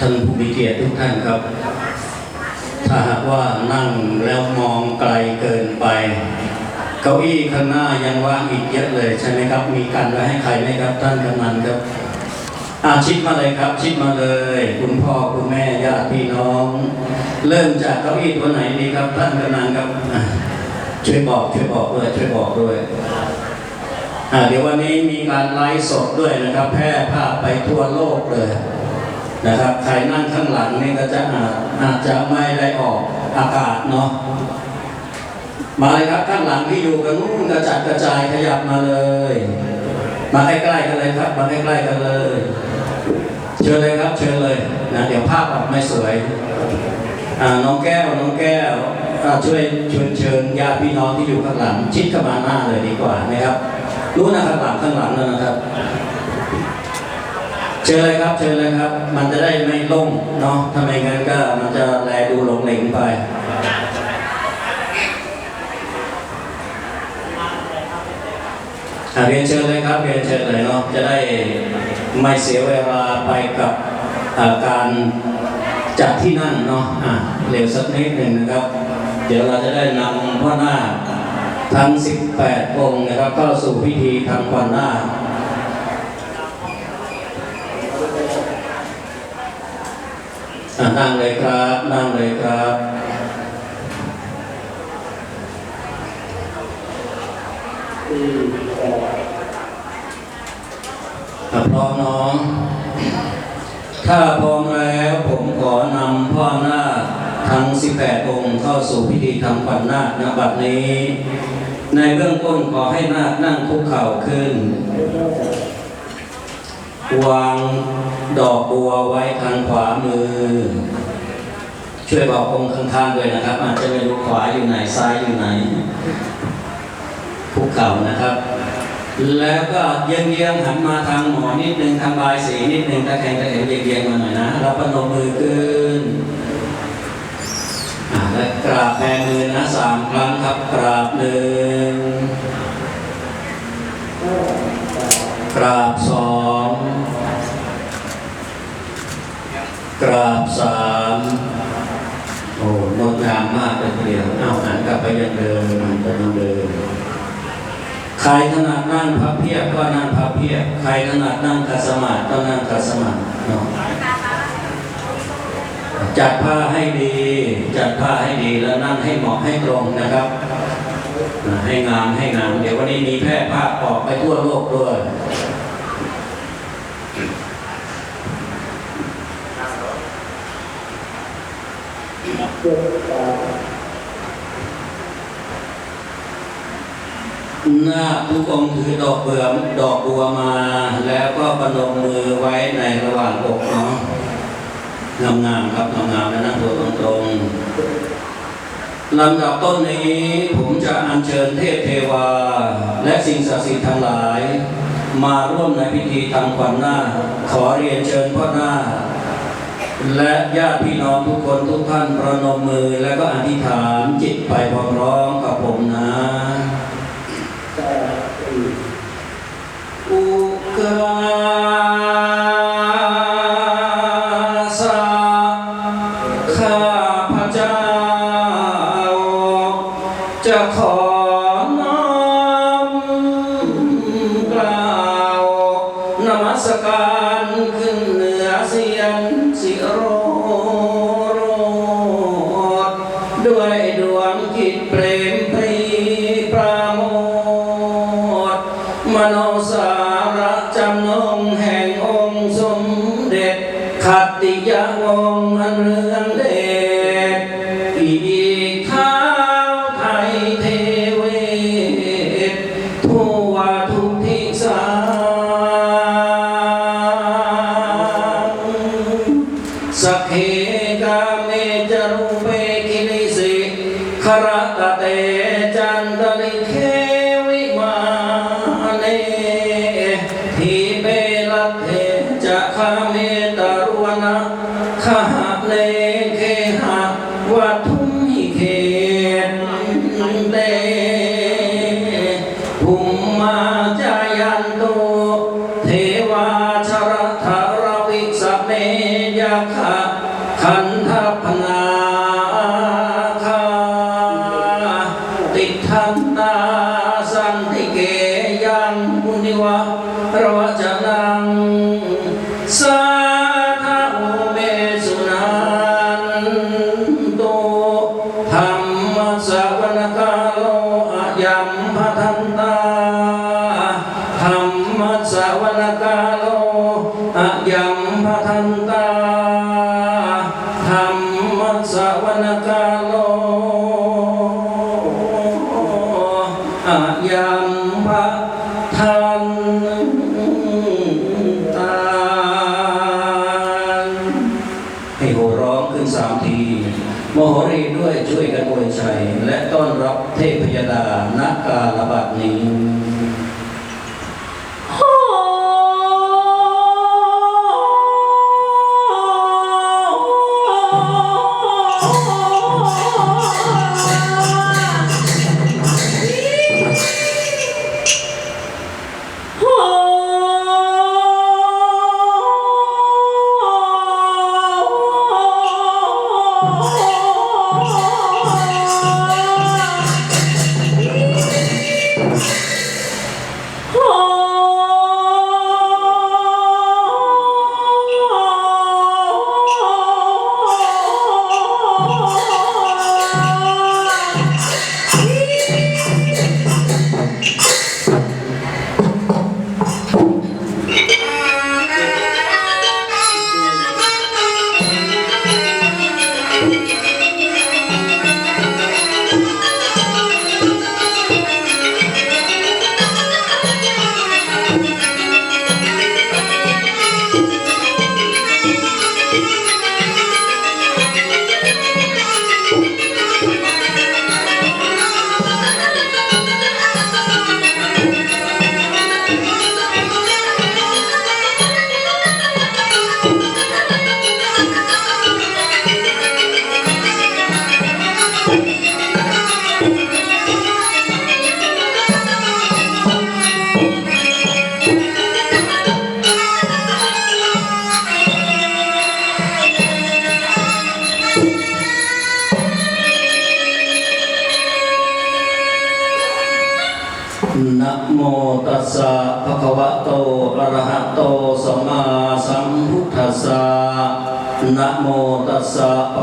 ท่านผู้มีเกียรติทุกท่านครับ ถ้าหากว่านั่งแล้วมองไกลเกินไป เก้าอี้ข้างหน้ายังว่างอีกเยอะเลยใช่ไหมครับ มีกันไว้ให้ใครไหมครับ ท่านกำนันครับอาชิดมาเลยครับ ชิดมาเลย คุณพ่อคุณแม่ญาติพี่น้อง เริ่มจากเก้าอี้ตัวไหนดีครับ ท่านกำนันครับช่วยบอกช่วยบอกด้วยช่วยบอกด้วยเดี๋ยววันนี้มีการไลฟ์สดด้วยนะครับ แพร่ภาพไปทั่วโลกเลย นะครับ ใครนั่งข้างหลังนี่ก็จะอาจอาจจะไม่ได้ออกอากาศเนาะมาเลยครับข้างหลังที่อยู่กันนู่นกระจัดกระจายขยับมาเลย มาใกล้ๆกันเลยครับมาใกล้ๆกันเลย เชิญเลยครับ เชิญเลยนะเดี๋ยวภาพออกไม่สวยอ่าน้องแก้วน้องแก้วช่วยเชิญเชิญญาติพี่น้องที่อยู่ข้างหลัง ชิดเข้ามาหน้าเลยดีกว่านะครับ รู้นะข้างหลังข้างหลังนะครับ เชิญเลยครับเชิญเลยครับ มันจะได้ไม่ล่งเนาะถ้าไมงั้นก็มันจะแลดูหลงเหลงไปเรียนเชิญเลยครับเรียนเชิญเลยเนาะจะได้ไม่เสียเวลาไปกับอาการจัดที่นั่งเนาะอะเร็วสักนิดหนึ่งนะครับ เดี๋ยวเราจะได้นำพ่อหน้าทั้ง 18 องค์นะครับเข้าสู่พิธีทำควันหน้าค อะ นั่งเลยครับ นั่งเลยครับอะพร้อมน้อง ถ้าพร้อมแล้วผมขอนำพ่อหน้าทั้ง 18 องค์เข้าสู่พิธีทำขวัญนาคณบัดนี้ ในเบื้องต้นขอให้นาคนั่งคุกเข่าขึ้น วางดอกบัวไว้ทางขวามือ ช่วยบอกองค์ข้างๆด้วยนะครับ อาจจะไม่รู้ขวาอยู่ไหนซ้ายอยู่ไหนภูเข่านะครับ แล้วก็เยียงๆหันมาทางหมอนิดนึงทางบายสีนิดนึงตะแคงตะแคงเยียงๆมาหน่อยนะแล้วพนมมือขึ้นและกราบแผ่มือนะสามครั้งครับกราบหนึ่ง กราบสองกราบสามโอ้งดงามมากเลยทีเดียวเอาหันกลับไปยังเดิมหันไปยังเดิมใครถนัดนั่งพับเพียบก็นั่งพับเพียบใครถนัดนั่งคัสมาธิก็นั่งคัสมาธิเนาะจัดผ้าให้ดี จัดผ้าให้ดีแล้วนั่งให้เหมาะให้ตรงนะครับ ให้งามให้งาม เดี๋ยววันนี้มีแพร่ภาพออกไปทั่วโลกด้วย หน้าคทุกองค์ถือดอกเบื่อดอกบัวมา แล้วก็ประนมมือไว้ในระหว่างอกเนาะงามๆครับงามๆและนั่งตัวตรงๆลำดับต้นนี้ผมจะอัญเชิญเทพเทวา และสิ่งศักดิ์สิทธิ์ทั้งหลาย มาร่วมในพิธีทำขวัญหน้า ขอเรียนเชิญพ่อหน้า และญาติพี่น้องทุกคนทุกท่านประนมมือ และก็อธิษฐานจิตไปพร้อมๆกับผมนะอุกา เมยะขะขันธพง sawanakalo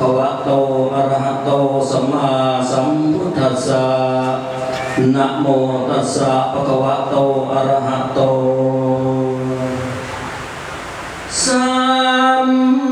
ภะวะโตอะระหะโตสัมมาสัมพุทธัสสะนะโมตัสสะภะคะวะโตอะระหะโตสัม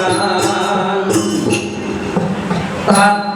ชั่